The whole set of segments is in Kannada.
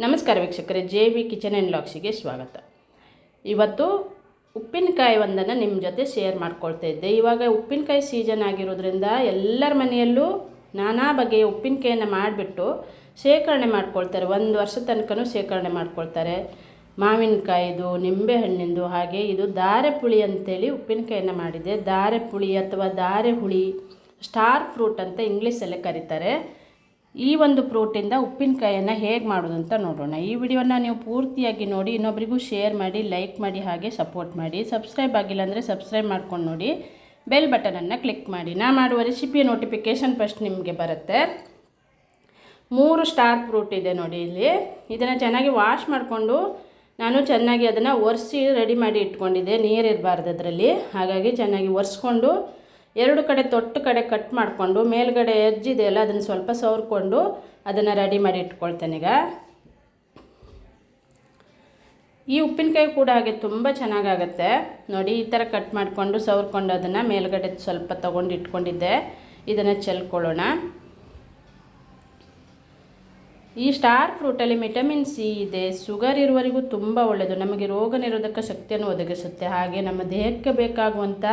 ನಮಸ್ಕಾರ ವೀಕ್ಷಕರೇ, ಜೆ ವಿ ಕಿಚನ್ ಆ್ಯಂಡ್ ಲಾಕ್ಸಿಗೆ ಸ್ವಾಗತ. ಇವತ್ತು ಉಪ್ಪಿನಕಾಯಿ ಒಂದನ್ನು ನಿಮ್ಮ ಜೊತೆ ಶೇರ್ ಮಾಡ್ಕೊಳ್ತಾ ಇದ್ದೆ. ಇವಾಗ ಉಪ್ಪಿನಕಾಯಿ ಸೀಸನ್ ಆಗಿರೋದ್ರಿಂದ ಎಲ್ಲರ ಮನೆಯಲ್ಲೂ ನಾನಾ ಬಗೆಯ ಉಪ್ಪಿನಕಾಯಿಯನ್ನು ಮಾಡಿಬಿಟ್ಟು ಶೇಖರಣೆ ಮಾಡ್ಕೊಳ್ತಾರೆ. ಒಂದು ವರ್ಷ ತನಕನೂ ಶೇಖರಣೆ ಮಾಡ್ಕೊಳ್ತಾರೆ. ಮಾವಿನಕಾಯಿದು, ನಿಂಬೆಹಣ್ಣಿಂದು, ಹಾಗೆ ಇದು ದಾರೆ ಪುಳಿ ಅಂತೇಳಿ ಉಪ್ಪಿನಕಾಯಿಯನ್ನು ಮಾಡಿದೆ. ದಾರೆ ಪುಳಿ ಅಥವಾ ದಾರೆ ಹುಳಿ ಸ್ಟಾರ್ ಫ್ರೂಟ್ ಅಂತ ಇಂಗ್ಲೀಷಲ್ಲೇ ಕರೀತಾರೆ. ಈ ಒಂದು ಫ್ರೂಟಿಂದ ಉಪ್ಪಿನಕಾಯನ್ನು ಹೇಗೆ ಮಾಡೋದು ಅಂತ ನೋಡೋಣ. ಈ ವಿಡಿಯೋನ ನೀವು ಪೂರ್ತಿಯಾಗಿ ನೋಡಿ ಇನ್ನೊಬ್ಬರಿಗೂ ಶೇರ್ ಮಾಡಿ, ಲೈಕ್ ಮಾಡಿ, ಹಾಗೆ ಸಪೋರ್ಟ್ ಮಾಡಿ. ಸಬ್ಸ್ಕ್ರೈಬ್ ಆಗಿಲ್ಲ ಅಂದರೆ ಸಬ್ಸ್ಕ್ರೈಬ್ ಮಾಡ್ಕೊಂಡು ನೋಡಿ. ಬೆಲ್ ಬಟನನ್ನು ಕ್ಲಿಕ್ ಮಾಡಿ. ನಾ ಮಾಡುವ ರೆಸಿಪಿಯ ನೋಟಿಫಿಕೇಶನ್ ಫಸ್ಟ್ ನಿಮಗೆ ಬರುತ್ತೆ. ಮೂರು ಸ್ಟಾರ್ ಫ್ರೂಟ್ ಇದೆ ನೋಡಿ ಇಲ್ಲಿ. ಇದನ್ನು ಚೆನ್ನಾಗಿ ವಾಶ್ ಮಾಡಿಕೊಂಡು ನಾನು ಚೆನ್ನಾಗಿ ಅದನ್ನು ಒರೆಸಿ ರೆಡಿ ಮಾಡಿ ಇಟ್ಕೊಂಡಿದ್ದೆ. ನೀರು ಇರಬಾರ್ದು ಅದರಲ್ಲಿ. ಹಾಗಾಗಿ ಚೆನ್ನಾಗಿ ಒರೆಸ್ಕೊಂಡು ಎರಡು ಕಡೆ ತೊಟ್ಟು ಕಡೆ ಕಟ್ ಮಾಡಿಕೊಂಡು ಮೇಲ್ಗಡೆ ಎಜ್ಜಿದೆಯಲ್ಲ ಅದನ್ನು ಸ್ವಲ್ಪ ಸವರ್ಕೊಂಡು ಅದನ್ನು ರೆಡಿ ಮಾಡಿ ಇಟ್ಕೊಳ್ತೇನೆ ಈಗ. ಈ ಉಪ್ಪಿನಕಾಯಿ ಕೂಡ ಹಾಗೆ ತುಂಬ ಚೆನ್ನಾಗಾಗತ್ತೆ. ನೋಡಿ, ಈ ಥರ ಕಟ್ ಮಾಡಿಕೊಂಡು ಸವರ್ಕೊಂಡು ಅದನ್ನು ಮೇಲ್ಗಡೆ ಸ್ವಲ್ಪ ತೊಗೊಂಡು ಇಟ್ಕೊಂಡಿದ್ದೆ. ಇದನ್ನು ಚೆಲ್ಕೊಳ್ಳೋಣ. ಈ ಸ್ಟಾರ್ ಫ್ರೂಟಲ್ಲಿ ವಿಟಮಿನ್ ಸಿ ಇದೆ. ಶುಗರ್ ಇರುವವರಿಗೂ ತುಂಬ ಒಳ್ಳೆಯದು ನಮಗೆ ರೋಗ ನಿರೋಧಕ ಶಕ್ತಿಯನ್ನು ಒದಗಿಸುತ್ತೆ. ಹಾಗೆ ನಮ್ಮ ದೇಹಕ್ಕೆ ಬೇಕಾಗುವಂಥ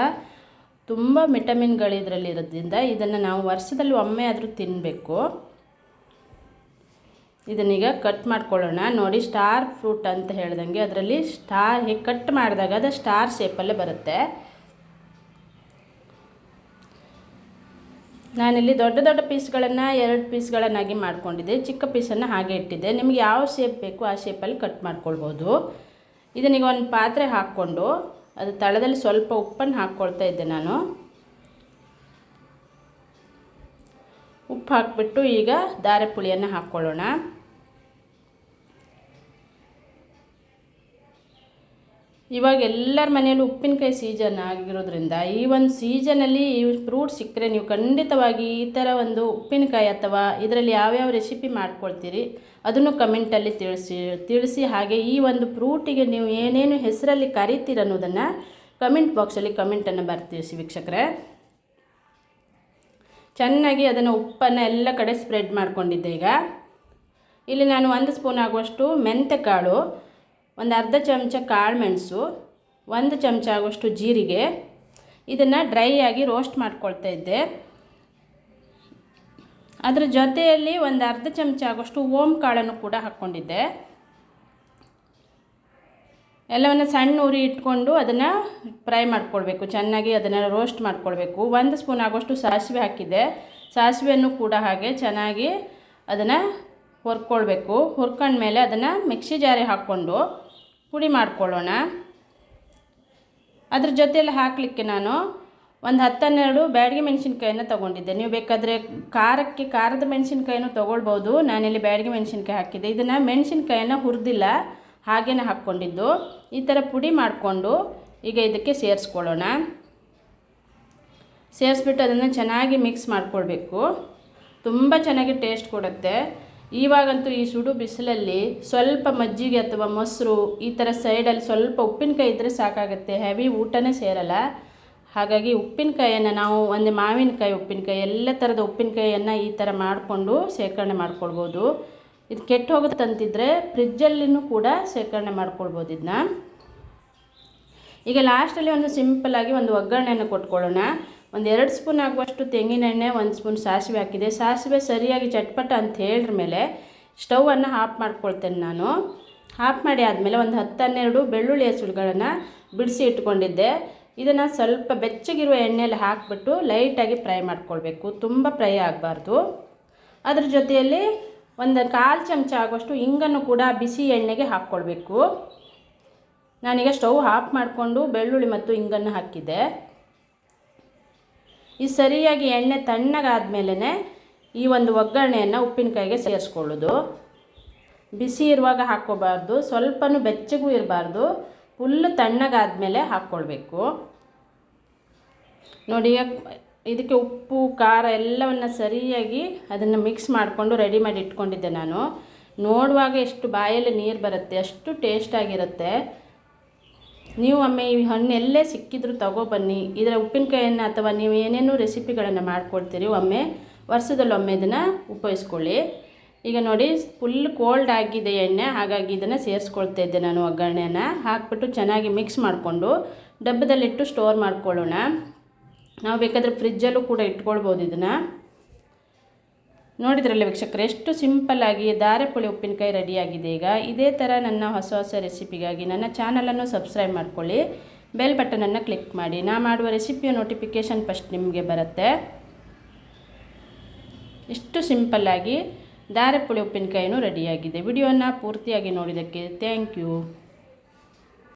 ತುಂಬ ವಿಟಮಿನ್ಗಳು ಇದರಲ್ಲಿ ಇರೋದ್ರಿಂದ ಇದನ್ನು ನಾವು ವರ್ಷದಲ್ಲಿ ಒಮ್ಮೆ ಆದರೂ ತಿನ್ನಬೇಕು ಇದನ್ನೀಗ ಕಟ್ ಮಾಡ್ಕೊಳ್ಳೋಣ. ನೋಡಿ ಸ್ಟಾರ್ ಫ್ರೂಟ್ ಅಂತ ಹೇಳ್ದಂಗೆ ಅದರಲ್ಲಿ ಸ್ಟಾರ್ ಹೀಗೆ ಕಟ್ ಮಾಡಿದಾಗ ಅದು ಸ್ಟಾರ್ ಶೇಪಲ್ಲೇ ಬರುತ್ತೆ. ನಾನಿಲ್ಲಿ ದೊಡ್ಡ ದೊಡ್ಡ ಪೀಸ್ಗಳನ್ನು ಎರಡು ಪೀಸ್ಗಳನ್ನಾಗಿ ಮಾಡ್ಕೊಂಡಿದ್ದೆ. ಚಿಕ್ಕ ಪೀಸನ್ನು ಹಾಗೆ ಇಟ್ಟಿದ್ದೆ. ನಿಮಗೆ ಯಾವ ಶೇಪ್ ಬೇಕು ಆ ಶೇಪಲ್ಲಿ ಕಟ್ ಮಾಡ್ಕೊಳ್ಬೋದು. ಇದನ್ನೀಗ ಒಂದು ಪಾತ್ರೆ ಹಾಕ್ಕೊಂಡು ಅದು ತಳದಲ್ಲಿ ಸ್ವಲ್ಪ ಉಪ್ಪನ್ನು ಹಾಕ್ಕೊಳ್ತಾ ಇದ್ದೆ ನಾನು. ಉಪ್ಪು ಹಾಕಿಬಿಟ್ಟು ಈಗ ದಾರೆ ಪುಳಿಯನ್ನು ಹಾಕ್ಕೊಳ್ಳೋಣ. ಇವಾಗ ಎಲ್ಲರ ಮನೆಯಲ್ಲೂ ಉಪ್ಪಿನಕಾಯಿ ಸೀಸನ್ ಆಗಿರೋದ್ರಿಂದ ಈ ಒಂದು ಸೀಸನಲ್ಲಿ ಈ ಫ್ರೂಟ್ ಸಿಕ್ಕರೆ ನೀವು ಖಂಡಿತವಾಗಿ ಈ ಥರ ಒಂದು ಉಪ್ಪಿನಕಾಯಿ ಅಥವಾ ಇದರಲ್ಲಿ ಯಾವ್ಯಾವ ರೆಸಿಪಿ ಮಾಡ್ಕೊಳ್ತೀರಿ ಅದನ್ನು ಕಮೆಂಟಲ್ಲಿ ತಿಳಿಸಿ ತಿಳಿಸಿ ಹಾಗೆ ಈ ಒಂದು ಫ್ರೂಟಿಗೆ ನೀವು ಏನೇನು ಹೆಸರಲ್ಲಿ ಕರಿತೀರ ಅನ್ನೋದನ್ನು ಕಮೆಂಟ್ ಬಾಕ್ಸಲ್ಲಿ ಕಮೆಂಟನ್ನು ಬರ್ತೀವಿ ವೀಕ್ಷಕರೇ. ಚೆನ್ನಾಗಿ ಅದನ್ನು ಉಪ್ಪನ್ನು ಎಲ್ಲ ಕಡೆ ಸ್ಪ್ರೆಡ್ ಮಾಡ್ಕೊಂಡಿದ್ದೆ ಈಗ. ಇಲ್ಲಿ ನಾನು ಒಂದು ಸ್ಪೂನ್ ಆಗುವಷ್ಟು ಮೆಂತೆಕಾಳು ಒಂದು ಅರ್ಧ ಚಮಚ ಕಾಳು ಮೆಣಸು, ಒಂದು ಚಮಚ ಆಗುವಷ್ಟು ಜೀರಿಗೆ. ಇದನ್ನು ಡ್ರೈ ಆಗಿ ರೋಸ್ಟ್ ಮಾಡ್ಕೊಳ್ತಾ ಇದ್ದೆ. ಅದರ ಜೊತೆಯಲ್ಲಿ ಒಂದು ಅರ್ಧ ಚಮಚ ಆಗುವಷ್ಟು ಓಮ್ ಕಾಳನ್ನು ಕೂಡ ಹಾಕ್ಕೊಂಡಿದ್ದೆ. ಎಲ್ಲವನ್ನು ಸಣ್ಣ ಉರಿ ಇಟ್ಕೊಂಡು ಅದನ್ನು ಫ್ರೈ ಮಾಡ್ಕೊಳ್ಬೇಕು. ಚೆನ್ನಾಗಿ ಅದನ್ನು ರೋಸ್ಟ್ ಮಾಡ್ಕೊಳ್ಬೇಕು. ಒಂದು ಸ್ಪೂನ್ ಆಗೋಷ್ಟು ಸಾಸಿವೆ ಹಾಕಿದ್ದೆ. ಸಾಸಿವೆಯನ್ನು ಕೂಡ ಹಾಗೆ ಚೆನ್ನಾಗಿ ಅದನ್ನು ಹುರ್ಕೊಳ್ಬೇಕು. ಹುರ್ಕೊಂಡ್ಮೇಲೆ ಅದನ್ನು ಮಿಕ್ಸಿ ಜಾರಿ ಹಾಕ್ಕೊಂಡು ಪುಡಿ ಮಾಡ್ಕೊಳ್ಳೋಣ. ಅದ್ರ ಜೊತೆಯಲ್ಲಿ ಹಾಕಲಿಕ್ಕೆ ನಾನು ಒಂದು ಹತ್ತನ್ನೆರಡು ಬ್ಯಾಡಿಗೆ ಮೆಣಸಿನ್ಕಾಯಿನ ತೊಗೊಂಡಿದ್ದೆ. ನೀವು ಬೇಕಾದರೆ ಖಾರಕ್ಕೆ ಖಾರದ ಮೆಣಸಿನ್ಕಾಯಿನೂ ತೊಗೊಳ್ಬೋದು. ನಾನಿಲ್ಲಿ ಬ್ಯಾಡಿಗೆ ಮೆಣಸಿನ್ಕಾಯಿ ಹಾಕಿದ್ದೆ. ಇದನ್ನು ಮೆಣಸಿನ್ಕಾಯಿನ ಹುರಿದಿಲ್ಲ ಹಾಗೇ ಹಾಕ್ಕೊಂಡಿದ್ದು. ಈ ಥರ ಪುಡಿ ಮಾಡಿಕೊಂಡು ಈಗ ಇದಕ್ಕೆ ಸೇರಿಸ್ಕೊಳ್ಳೋಣ. ಸೇರಿಸ್ಬಿಟ್ಟು ಅದನ್ನು ಚೆನ್ನಾಗಿ ಮಿಕ್ಸ್ ಮಾಡಿಕೊಳ್ಬೇಕು. ತುಂಬ ಚೆನ್ನಾಗಿ ಟೇಸ್ಟ್ ಕೊಡುತ್ತೆ. ಇವಾಗಂತೂ ಈ ಸುಡು ಬಿಸಿಲಲ್ಲಿ ಸ್ವಲ್ಪ ಮಜ್ಜಿಗೆ ಅಥವಾ ಮೊಸರು ಈ ಥರ ಸೈಡಲ್ಲಿ ಸ್ವಲ್ಪ ಉಪ್ಪಿನಕಾಯಿ ಇದ್ದರೆ ಸಾಕಾಗುತ್ತೆ. ಹೆವಿ ಊಟನೇ ಸೇರಲ್ಲ. ಹಾಗಾಗಿ ಉಪ್ಪಿನಕಾಯಿಯನ್ನು ನಾವು ಒಂದು ಮಾವಿನಕಾಯಿ ಉಪ್ಪಿನಕಾಯಿ ಎಲ್ಲ ಥರದ ಉಪ್ಪಿನಕಾಯಿಯನ್ನು ಈ ಥರ ಮಾಡಿಕೊಂಡು ಶೇಖರಣೆ ಮಾಡ್ಕೊಳ್ಬೋದು. ಇದು ಕೆಟ್ಟು ಹೋಗುತ್ತಂತಿದ್ರೆ ಫ್ರಿಜ್ಜಲ್ಲಿನೂ ಕೂಡ ಶೇಖರಣೆ ಮಾಡ್ಕೊಳ್ಬೋದು ಇದನ್ನ. ಈಗ ಲಾಸ್ಟಲ್ಲಿ ಒಂದು ಸಿಂಪಲ್ಲಾಗಿ ಒಂದು ಒಗ್ಗರಣೆಯನ್ನು ಕೊಟ್ಕೊಳ್ಳೋಣ. ಒಂದು ಎರಡು ಸ್ಪೂನ್ ಆಗುವಷ್ಟು ತೆಂಗಿನೆಣ್ಣೆ, ಒಂದು ಸ್ಪೂನ್ ಸಾಸಿವೆ ಹಾಕಿದೆ. ಸಾಸಿವೆ ಸರಿಯಾಗಿ ಚಟ್ಪಟ ಅಂತ ಹೇಳಿದ ಮೇಲೆ ಸ್ಟವನ್ನು ಆಫ್ ಮಾಡ್ಕೊಳ್ತೇನೆ ನಾನು. ಆಫ್ ಮಾಡಿ ಆದಮೇಲೆ ಒಂದು ಹತ್ತು ಹನ್ನೆರಡು ಬೆಳ್ಳುಳ್ಳಿ ಹೆಸರುಗಳನ್ನು ಬಿಡಿಸಿ ಇಟ್ಕೊಂಡಿದ್ದೆ. ಇದನ್ನು ಸ್ವಲ್ಪ ಬೆಚ್ಚಗಿರುವ ಎಣ್ಣೆಯಲ್ಲಿ ಹಾಕಿಬಿಟ್ಟು ಲೈಟಾಗಿ ಫ್ರೈ ಮಾಡ್ಕೊಳ್ಬೇಕು. ತುಂಬ ಫ್ರೈ ಆಗಬಾರ್ದು. ಅದ್ರ ಜೊತೆಯಲ್ಲಿ ಒಂದು ಕಾಲು ಚಮಚ ಆಗುವಷ್ಟು ಹಿಂಗನ್ನು ಕೂಡ ಬಿಸಿ ಎಣ್ಣೆಗೆ ಹಾಕ್ಕೊಳ್ಬೇಕು. ನಾನೀಗ ಸ್ಟವ್ ಆಫ್ ಮಾಡಿಕೊಂಡು ಬೆಳ್ಳುಳ್ಳಿ ಮತ್ತು ಹಿಂಗನ್ನು ಹಾಕಿದ್ದೆ. ಈ ಸರಿಯಾಗಿ ಎಣ್ಣೆ ತಣ್ಣಗಾದ್ಮೇಲೆ ಈ ಒಂದು ಒಗ್ಗರಣೆಯನ್ನು ಉಪ್ಪಿನಕಾಯಿಗೆ ಸೇರಿಸ್ಕೊಳ್ಳೋದು. ಬಿಸಿ ಇರುವಾಗ ಹಾಕ್ಕೋಬಾರ್ದು, ಸ್ವಲ್ಪನೂ ಬೆಚ್ಚಗೂ ಇರಬಾರ್ದು ಫುಲ್ಲು ತಣ್ಣಗಾದ್ಮೇಲೆ ಹಾಕ್ಕೊಳ್ಬೇಕು. ನೋಡಿ ಇದಕ್ಕೆ ಉಪ್ಪು, ಖಾರ ಎಲ್ಲವನ್ನು ಸರಿಯಾಗಿ ಅದನ್ನು ಮಿಕ್ಸ್ ಮಾಡಿಕೊಂಡು ರೆಡಿ ಮಾಡಿ ಇಟ್ಕೊಂಡಿದ್ದೆ ನಾನು. ನೋಡುವಾಗ ಎಷ್ಟು ಬಾಯಲ್ಲಿ ನೀರು ಬರುತ್ತೆ, ಅಷ್ಟು ಟೇಸ್ಟಾಗಿರುತ್ತೆ ನೀವು ಒಮ್ಮೆ ಈ ಹಣ್ಣೆಲ್ಲೇ ಸಿಕ್ಕಿದ್ರು ತಗೊಬನ್ನಿ. ಇದರ ಉಪ್ಪಿನಕಾಯಿಯನ್ನು ಅಥವಾ ನೀವು ಏನೇನು ರೆಸಿಪಿಗಳನ್ನು ಮಾಡ್ಕೊಳ್ತೀರಿ, ಒಮ್ಮೆ ವರ್ಷದಲ್ಲೊಮ್ಮೆ ಇದನ್ನು ಉಪಯೋಗಿಸ್ಕೊಳ್ಳಿ. ಈಗ ನೋಡಿ ಫುಲ್ ಕೋಲ್ಡ್ ಆಗಿದೆ ಎಣ್ಣೆ, ಹಾಗಾಗಿ ಇದನ್ನು ಸೇರಿಸ್ಕೊಳ್ತಾ ಇದ್ದೆ ನಾನು ಒಗ್ಗರಣೆನ ಹಾಕ್ಬಿಟ್ಟು ಚೆನ್ನಾಗಿ ಮಿಕ್ಸ್ ಮಾಡಿಕೊಂಡು ಡಬ್ಬದಲ್ಲಿಟ್ಟು ಸ್ಟೋರ್ ಮಾಡ್ಕೊಳ್ಳೋಣ. ನಾವು ಬೇಕಾದರೆ ಫ್ರಿಜ್ಜಲ್ಲೂ ಕೂಡ ಇಟ್ಕೊಳ್ಬೋದು ಇದನ್ನು. ನೋಡಿದ್ರಲ್ಲ ವೀಕ್ಷಕರು, ಎಷ್ಟು ಸಿಂಪಲ್ಲಾಗಿ ದಾರೆಪುಳಿ ಉಪ್ಪಿನಕಾಯಿ ರೆಡಿಯಾಗಿದೆ. ಈಗ ಇದೇ ಥರ ನನ್ನ ಹೊಸ ಹೊಸ ರೆಸಿಪಿಗಾಗಿ ನನ್ನ ಚಾನಲನ್ನು ಸಬ್ಸ್ಕ್ರೈಬ್ ಮಾಡ್ಕೊಳ್ಳಿ, ಬೆಲ್ ಬಟನನ್ನು ಕ್ಲಿಕ್ ಮಾಡಿ. ನಾ ಮಾಡುವ ರೆಸಿಪಿಯ ನೋಟಿಫಿಕೇಷನ್ ಫಸ್ಟ್ ನಿಮಗೆ ಬರುತ್ತೆ. ಇಷ್ಟು ಸಿಂಪಲ್ಲಾಗಿ ದಾರೆಪುಳಿ ಉಪ್ಪಿನಕಾಯಿನೂ ರೆಡಿಯಾಗಿದೆ. ವಿಡಿಯೋನ ಪೂರ್ತಿಯಾಗಿ ನೋಡಿದ್ದಕ್ಕೆ ಥ್ಯಾಂಕ್ ಯು.